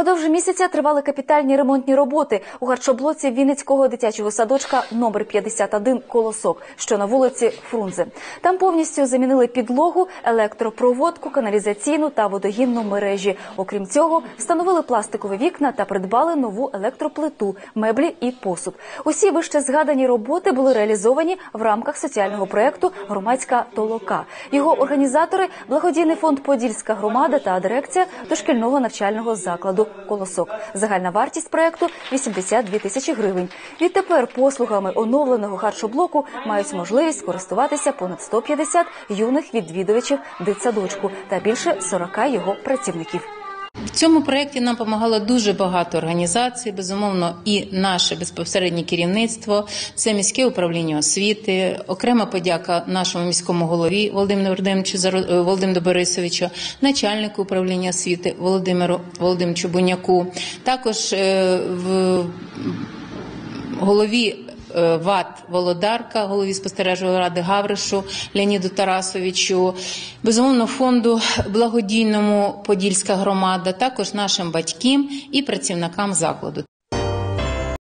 Впродовж місяця тривали капітальні ремонтні роботи у харчоблоці Вінницького дитячого садочка номер 51 Колосок, що на вулиці Фрунзе. Там повністю замінили підлогу, електропроводку, каналізаційну та водогінну мережі. Окрім цього, встановили пластикові вікна та придбали нову електроплиту, меблі і посуд. Усі вище згадані роботи були реалізовані в рамках соціального проєкту Громадська толока. Його організатори благодійний фонд Подільська громада та дирекція дошкільного навчального закладу Колосок. Загальна вартість проекту – 82 тисячі гривень. Відтепер послугами оновленого харчоблоку мають можливість користуватися понад 150 юних відвідувачів дитсадочку та більше 40 його працівників. В цьому проєкті нам допомагало дуже багато організацій, безумовно, і наше безпосереднє керівництво, це міське управління освіти, окрема подяка нашому міському голові Володимиру Володимировичу Володимиру Борисовичу, начальнику управління освіти Володимиру Володимировичу Буняку, також е, в голові е, ВАТ Володарка, голові спостережної ради Гавришу Леоніду Тарасовичу, безумовно, фонду благодійному Подільська громада, також нашим батькам і працівникам закладу.